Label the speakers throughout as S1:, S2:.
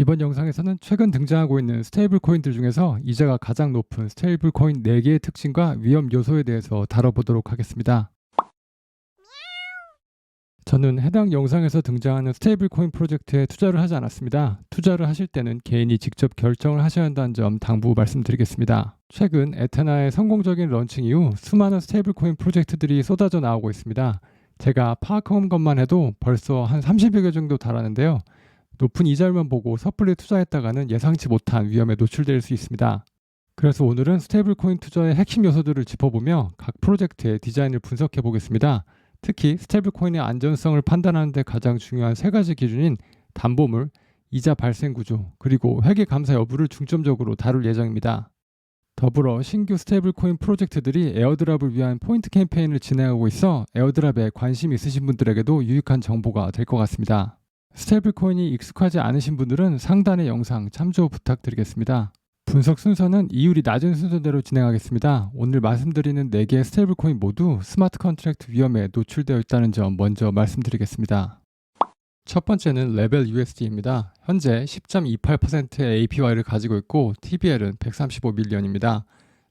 S1: 이번 영상에서는 최근 등장하고 있는 스테이블 코인들 중에서 이자가 가장 높은 스테이블 코인 4개의 특징과 위험 요소에 대해서 다뤄보도록 하겠습니다. 저는 해당 영상에서 등장하는 스테이블 코인 프로젝트에 투자를 하지 않았습니다. 투자를 하실 때는 개인이 직접 결정을 하셔야 한다는 점 당부 말씀드리겠습니다. 최근 에테나의 성공적인 런칭 이후 수많은 스테이블 코인 프로젝트들이 쏟아져 나오고 있습니다. 제가 파악한 것만 해도 벌써 한 30여 개 정도 달하는데요. 높은 이자율만 보고 섣불리 투자했다가는 예상치 못한 위험에 노출될 수 있습니다. 그래서 오늘은 스테이블 코인 투자의 핵심 요소들을 짚어보며 각 프로젝트의 디자인을 분석해 보겠습니다. 특히 스테이블 코인의 안전성을 판단하는 데 가장 중요한 세 가지 기준인 담보물, 이자 발생 구조, 그리고 회계 감사 여부를 중점적으로 다룰 예정입니다. 더불어 신규 스테이블 코인 프로젝트들이 에어드랍을 위한 포인트 캠페인을 진행하고 있어 에어드랍에 관심 있으신 분들에게도 유익한 정보가 될 것 같습니다. 스테이블 코인이 익숙하지 않으신 분들은 상단의 영상 참조 부탁드리겠습니다. 분석 순서는 이율이 낮은 순서대로 진행하겠습니다. 오늘 말씀드리는 4개의 스테이블 코인 모두 스마트 컨트랙트 위험에 노출되어 있다는 점 먼저 말씀드리겠습니다. 첫 번째는 레벨 USD입니다. 현재 10.28%의 APY를 가지고 있고 TBL은 135밀리언입니다.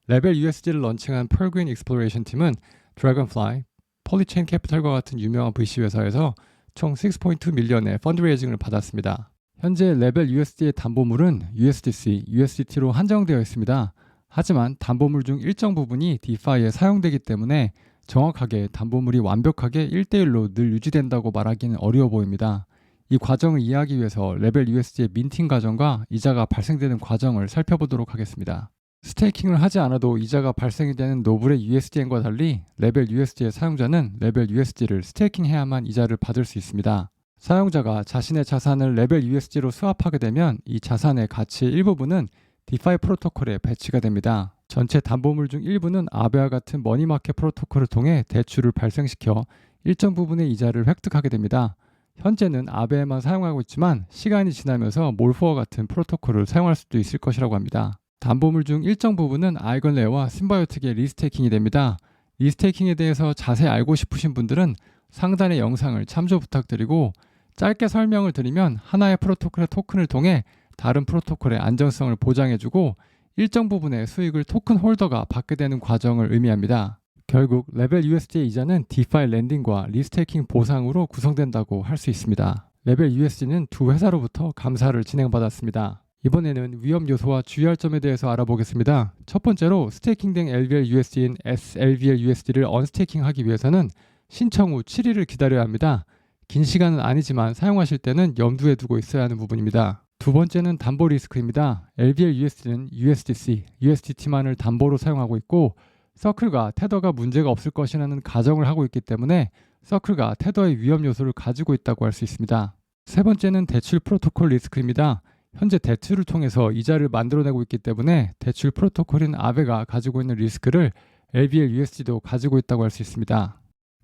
S1: 레벨 USD를 런칭한 펄그린 익스플로레이션 팀은 드래곤플라이, 폴리체인 캐피탈과 같은 유명한 VC 회사에서 총 6.2 밀리언의 펀드레이징을 받았습니다. 현재 레벨 USD의 담보물은 USDC, USDT로 한정되어 있습니다. 하지만 담보물 중 일정 부분이 DeFi에 사용되기 때문에 정확하게 담보물이 완벽하게 1대1로 늘 유지된다고 말하기는 어려워 보입니다. 이 과정을 이해하기 위해서 레벨 USD의 민팅 과정과 이자가 발생되는 과정을 살펴보도록 하겠습니다. 스테이킹을 하지 않아도 이자가 발생이 되는 노블의 USDN과 달리 레벨 USD의 사용자는 레벨 USD를 스테이킹해야만 이자를 받을 수 있습니다. 사용자가 자신의 자산을 레벨 USD로 스왑하게 되면 이 자산의 가치의 일부분은 디파이 프로토콜에 배치가 됩니다. 전체 담보물 중 일부는 아베와 같은 머니마켓 프로토콜을 통해 대출을 발생시켜 일정 부분의 이자를 획득하게 됩니다. 현재는 아베에만 사용하고 있지만 시간이 지나면서 몰포와 같은 프로토콜을 사용할 수도 있을 것이라고 합니다. 담보물 중 일정 부분은 아이건레어와 심바이오틱의 리스테이킹이 됩니다. 리스테이킹에 대해서 자세히 알고 싶으신 분들은 상단의 영상을 참조 부탁드리고 짧게 설명을 드리면 하나의 프로토콜의 토큰을 통해 다른 프로토콜의 안정성을 보장해주고 일정 부분의 수익을 토큰 홀더가 받게 되는 과정을 의미합니다. 결국 레벨 USD의 이자는 디파이 랜딩과 리스테이킹 보상으로 구성된다고 할 수 있습니다. 레벨 USD는 두 회사로부터 감사를 진행받았습니다. 이번에는 위험 요소와 주의할 점에 대해서 알아보겠습니다. 첫 번째로 스테이킹된 LVL USD인 SLVL USD를 언스테이킹하기 위해서는 신청 후 7일을 기다려야 합니다. 긴 시간은 아니지만 사용하실 때는 염두에 두고 있어야 하는 부분입니다. 두 번째는 담보 리스크입니다. LVL USD는 USDC, USDT만을 담보로 사용하고 있고 서클과 테더가 문제가 없을 것이라는 가정을 하고 있기 때문에 서클과 테더의 위험 요소를 가지고 있다고 할 수 있습니다. 세 번째는 대출 프로토콜 리스크입니다. 현재 대출을 통해서 이자를 만들어내고 있기 때문에 대출 프로토콜인 아베가 가지고 있는 리스크를 LVL USD도 가지고 있다고 할 수 있습니다.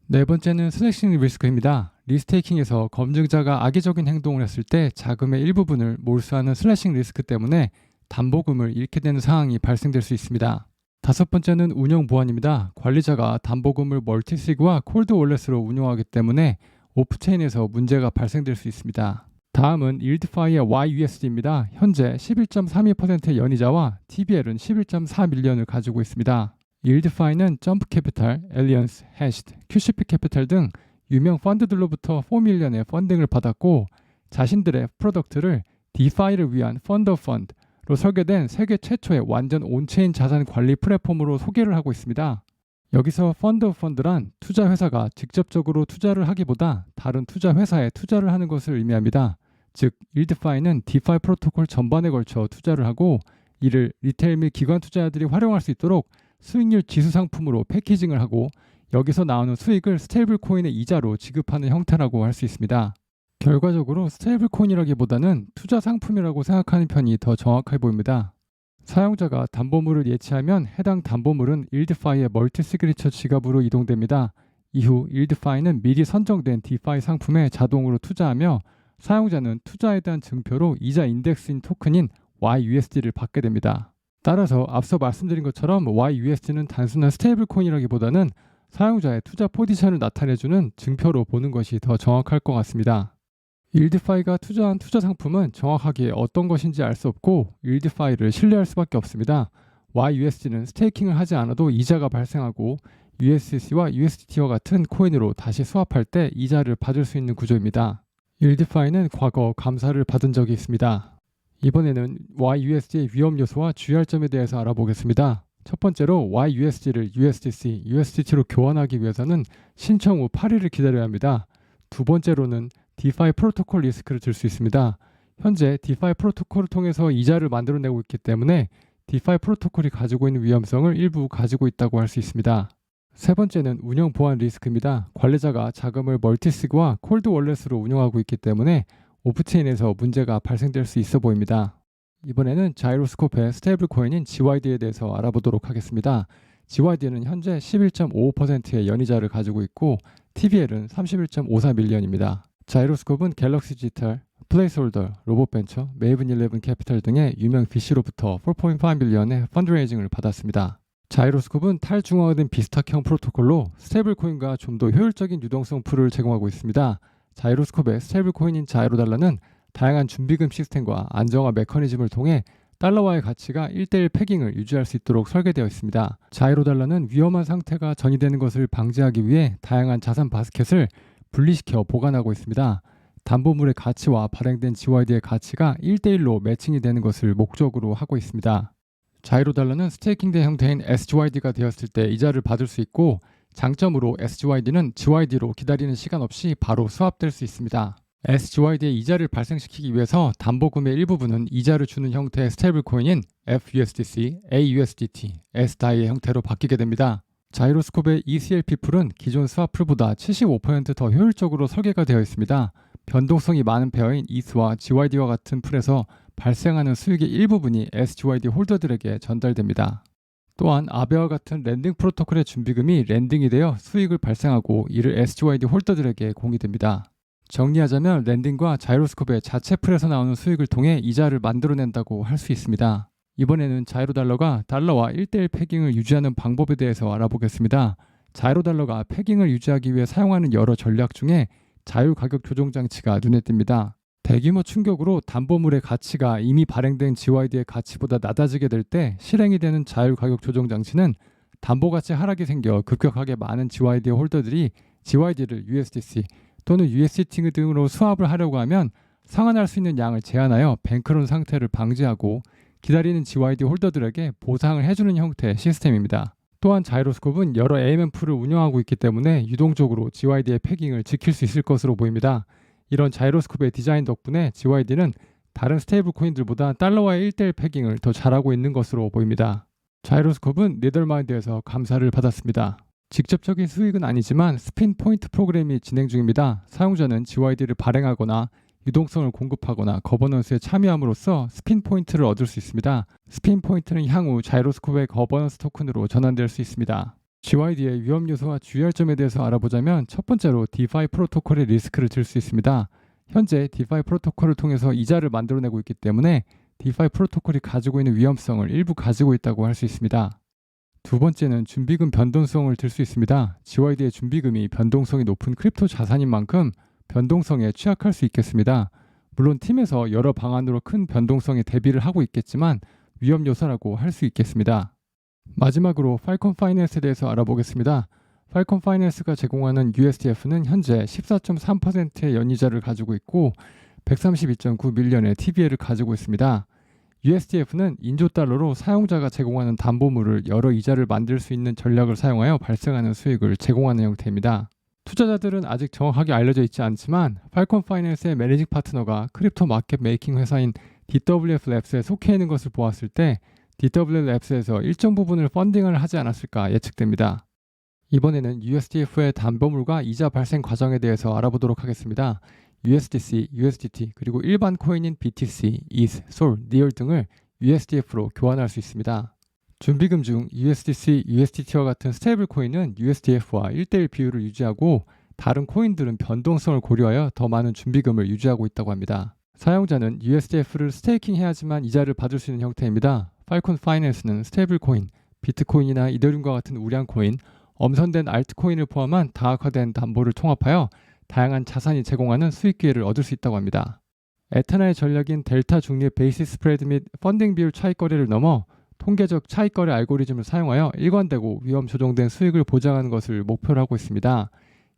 S1: 네 번째는 스낵싱 리스크입니다. 리스테이킹에서 검증자가 악의적인 행동을 했을 때 자금의 일부분을 몰수하는 슬래싱 리스크 때문에 담보금을 잃게 되는 상황이 발생될 수 있습니다. 다섯 번째는 운영 보안입니다. 관리자가 담보금을 멀티시그와 콜드 월렛으로 운영하기 때문에 오프체인에서 문제가 발생될 수 있습니다. 다음은 일드파이의 YUSD입니다. 현재 11.32%의 연이자와 TBL은 11.4밀리언을 가지고 있습니다. 일드파이는 점프 캐피탈, 엘리언스, 해시드, QCP 캐피탈 등 유명 펀드들로부터 4밀리언의 펀딩을 받았고 자신들의 프로덕트를 디파이를 위한 펀더 펀드로 설계된 세계 최초의 완전 온체인 자산 관리 플랫폼으로 소개를 하고 있습니다. 여기서 펀드 펀드란 투자 회사가 직접적으로 투자를 하기보다 다른 투자 회사에 투자를 하는 것을 의미합니다. 즉, 일드파이는 디파이 프로토콜 전반에 걸쳐 투자를 하고 이를 리테일 및 기관 투자자들이 활용할 수 있도록 수익률 지수 상품으로 패키징을 하고 여기서 나오는 수익을 스테이블 코인의 이자로 지급하는 형태라고 할 수 있습니다. 결과적으로 스테이블 코인이라기보다는 투자 상품이라고 생각하는 편이 더 정확해 보입니다. 사용자가 담보물을 예치하면 해당 담보물은 일드파이의 멀티 시그니처 지갑으로 이동됩니다. 이후 일드파이는 미리 선정된 디파이 상품에 자동으로 투자하며 사용자는 투자에 대한 증표로 이자 인덱스인 토큰인 YUSD를 받게 됩니다. 따라서 앞서 말씀드린 것처럼 YUSD는 단순한 스테이블 코인이라기보다는 사용자의 투자 포지션을 나타내주는 증표로 보는 것이 더 정확할 것 같습니다. 일디파이가 투자한 투자 상품은 정확하게 어떤 것인지 알 수 없고 일디파이를 신뢰할 수밖에 없습니다. YUSD는 스테이킹을 하지 않아도 이자가 발생하고 USDC와 USDT와 같은 코인으로 다시 수합할 때 이자를 받을 수 있는 구조입니다. 일디파이는 과거 감사를 받은 적이 있습니다. 이번에는 YUSD의 위험 요소와 주의할 점에 대해서 알아보겠습니다. 첫 번째로 YUSD를 USDC, USDT로 교환하기 위해서는 신청 후 8일을 기다려야 합니다. 두 번째로는 디파이 프로토콜 리스크를 들 수 있습니다. 현재 디파이 프로토콜을 통해서 이자를 만들어내고 있기 때문에 디파이 프로토콜이 가지고 있는 위험성을 일부 가지고 있다고 할 수 있습니다. 세 번째는 운영 보안 리스크입니다. 관리자가 자금을 멀티시그와 콜드 월렛으로 운영하고 있기 때문에 오프체인에서 문제가 발생될 수 있어 보입니다. 이번에는 자이로스코프의 스테이블 코인인 GYD에 대해서 알아보도록 하겠습니다. GYD는 현재 11.55%의 연이자를 가지고 있고 TVL은 31.54밀리언입니다. 자이로스콥은 갤럭시 디지털, 플레이스홀더, 로봇벤처, 메이븐 11 캐피탈 등의 유명 VC로부터 4.5밀리언의 펀드레이징을 받았습니다. 자이로스콥은 탈중앙화된 비스탁형 프로토콜로 스테이블코인과 좀 더 효율적인 유동성 풀을 제공하고 있습니다. 자이로스콥의 스테이블코인인 자이로달러는 다양한 준비금 시스템과 안정화 메커니즘을 통해 달러와의 가치가 1대1 패깅을 유지할 수 있도록 설계되어 있습니다. 자이로달러는 위험한 상태가 전이되는 것을 방지하기 위해 다양한 자산 바스켓을 분리시켜 보관하고 있습니다. 담보물의 가치와 발행된 GYD의 가치가 1대1로 매칭이 되는 것을 목적으로 하고 있습니다. 자이로 달러는 스테이킹된 형태인 SGYD가 되었을 때 이자를 받을 수 있고 장점으로 SGYD는 GYD로 기다리는 시간 없이 바로 수합될 수 있습니다. SGYD의 이자를 발생시키기 위해서 담보금의 일부분은 이자를 주는 형태의 스테이블 코인인 FUSDC, AUSDT, SDAI의 형태로 바뀌게 됩니다. 자이로스콥의 ECLP 풀은 기존 스왑 풀보다 75%더 효율적으로 설계가 되어 있습니다. 변동성이 많은 페어인 ETH와 GYD와 같은 풀에서 발생하는 수익의 일부분이 SGYD 홀더들에게 전달됩니다. 또한 아베와 같은 랜딩 프로토콜의 준비금이 랜딩이 되어 수익을 발생하고 이를 SGYD 홀더들에게 공유됩니다. 정리하자면 랜딩과 자이로스콥의 자체 풀에서 나오는 수익을 통해 이자를 만들어낸다고 할 수 있습니다. 이번에는 자이로 달러가 달러와 1대1 패깅을 유지하는 방법에 대해서 알아보겠습니다. 자이로 달러가 패깅을 유지하기 위해 사용하는 여러 전략 중에 자유 가격 조정 장치가 눈에 띕니다. 대규모 충격으로 담보물의 가치가 이미 발행된 GYD의 가치보다 낮아지게 될 때 실행이 되는 자율 가격 조정 장치는 담보 가치 하락이 생겨 급격하게 많은 GYD 홀더들이 GYD를 USDC 또는 USDT 등으로 수합을 하려고 하면 상환할 수 있는 양을 제한하여 뱅크론 상태를 방지하고 기다리는 GYD 홀더들에게 보상을 해주는 형태의 시스템입니다. 또한 자이로스콥은 여러 AMM 풀을 운영하고 있기 때문에 유동적으로 GYD의 패깅을 지킬 수 있을 것으로 보입니다. 이런 자이로스콥의 디자인 덕분에 GYD는 다른 스테이블 코인들보다 달러와의 1대1 패깅을 더 잘하고 있는 것으로 보입니다. 자이로스콥은 네덜마인드에서 감사를 받았습니다. 직접적인 수익은 아니지만 스핀 포인트 프로그램이 진행 중입니다. 사용자는 GYD를 발행하거나 유동성을 공급하거나 거버넌스에 참여함으로써 스핀 포인트를 얻을 수 있습니다. 스핀 포인트는 향후 자이로스콥의 거버넌스 토큰으로 전환될 수 있습니다. GYD의 위험 요소와 주의할 점에 대해서 알아보자면 첫 번째로 디파이 프로토콜의 리스크를 들 수 있습니다. 현재 디파이 프로토콜을 통해서 이자를 만들어내고 있기 때문에 디파이 프로토콜이 가지고 있는 위험성을 일부 가지고 있다고 할 수 있습니다. 두 번째는 준비금 변동성을 들 수 있습니다. GYD의 준비금이 변동성이 높은 크립토 자산인 만큼 변동성에 취약할 수 있겠습니다. 물론 팀에서 여러 방안으로 큰 변동성에 대비를 하고 있겠지만 위험 요소라고 할 수 있겠습니다. 마지막으로 팔콘 파이낸스에 대해서 알아보겠습니다. 팔콘 파이낸스가 제공하는 USDF는 현재 14.3%의 연이자를 가지고 있고 132.9 밀리언의 TBL을 가지고 있습니다. USDF는 인조 달러로 사용자가 제공하는 담보물을 여러 이자를 만들 수 있는 전략을 사용하여 발생하는 수익을 제공하는 형태입니다. 투자자들은 아직 정확하게 알려져 있지 않지만 팔콘 파이낸스의 매니징 파트너가 크립토 마켓 메이킹 회사인 DWF 랩스에 속해 있는 것을 보았을 때 DW 랩스에서 일정 부분을 펀딩을 하지 않았을까 예측됩니다. 이번에는 USDF의 담보물과 이자 발생 과정에 대해서 알아보도록 하겠습니다. USDC, USDT 그리고 일반 코인인 BTC, ETH, SOL, NEAR 등을 USDF로 교환할 수 있습니다. 준비금 중 USDC, USDT와 같은 스테이블 코인은 USDF와 1대1 비율을 유지하고 다른 코인들은 변동성을 고려하여 더 많은 준비금을 유지하고 있다고 합니다. 사용자는 USDF를 스테이킹 해야지만 이자를 받을 수 있는 형태입니다. 팔콘 파이낸스는 스테이블 코인, 비트코인이나 이더리움과 같은 우량 코인, 엄선된 알트코인을 포함한 다각화된 담보를 통합하여 다양한 자산이 제공하는 수익 기회를 얻을 수 있다고 합니다. 에테나의 전략인 델타 중립 베이시 스프레드 및 펀딩 비율 차익 거래를 넘어 통계적 차익 거래 알고리즘을 사용하여 일관되고 위험 조정된 수익을 보장하는 것을 목표로 하고 있습니다.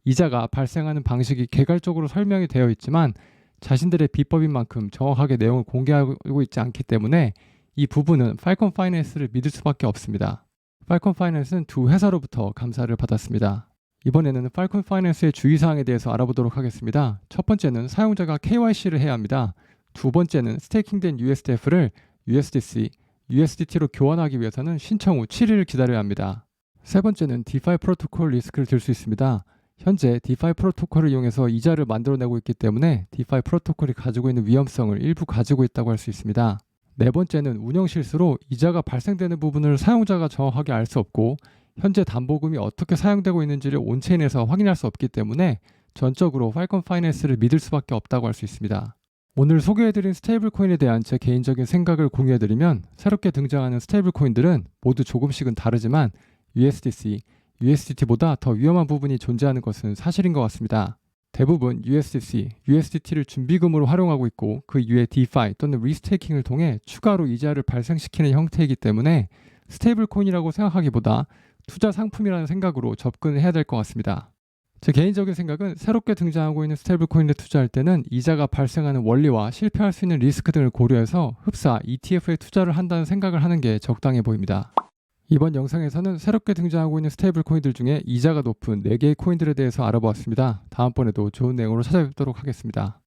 S1: 이자가 발생하는 방식이 개괄적으로 설명이 되어 있지만 자신들의 비법인 만큼 정확하게 내용을 공개하고 있지 않기 때문에 이 부분은 팔콘 파이낸스를 믿을 수밖에 없습니다. 팔콘 파이낸스는 두 회사로부터 감사를 받았습니다. 이번에는 팔콘 파이낸스의 주의사항에 대해서 알아보도록 하겠습니다. 첫 번째는 사용자가 KYC를 해야 합니다. 두 번째는 스테이킹된 USDF를 USDC, USDT로 교환하기 위해서는 신청 후 7일을 기다려야 합니다. 세 번째는 디파이 프로토콜 리스크를 들 수 있습니다. 현재 디파이 프로토콜을 이용해서 이자를 만들어내고 있기 때문에 디파이 프로토콜이 가지고 있는 위험성을 일부 가지고 있다고 할 수 있습니다. 네 번째는 운영 실수로 이자가 발생되는 부분을 사용자가 정확하게 알 수 없고 현재 담보금이 어떻게 사용되고 있는지를 온체인에서 확인할 수 없기 때문에 전적으로 팔콘 파이낸스를 믿을 수밖에 없다고 할 수 있습니다. 오늘 소개해드린 스테이블 코인에 대한 제 개인적인 생각을 공유해드리면 새롭게 등장하는 스테이블 코인들은 모두 조금씩은 다르지만 USDC, USDT보다 더 위험한 부분이 존재하는 것은 사실인 것 같습니다. 대부분 USDC, USDT를 준비금으로 활용하고 있고 그 이후에 DeFi 또는 리스테이킹을 통해 추가로 이자를 발생시키는 형태이기 때문에 스테이블 코인이라고 생각하기보다 투자 상품이라는 생각으로 접근을 해야 될 것 같습니다. 제 개인적인 생각은 새롭게 등장하고 있는 스테이블 코인에 투자할 때는 이자가 발생하는 원리와 실패할 수 있는 리스크 등을 고려해서 흡사 ETF에 투자를 한다는 생각을 하는 게 적당해 보입니다. 이번 영상에서는 새롭게 등장하고 있는 스테이블 코인들 중에 이자가 높은 4개의 코인들에 대해서 알아보았습니다. 다음번에도 좋은 내용으로 찾아뵙도록 하겠습니다.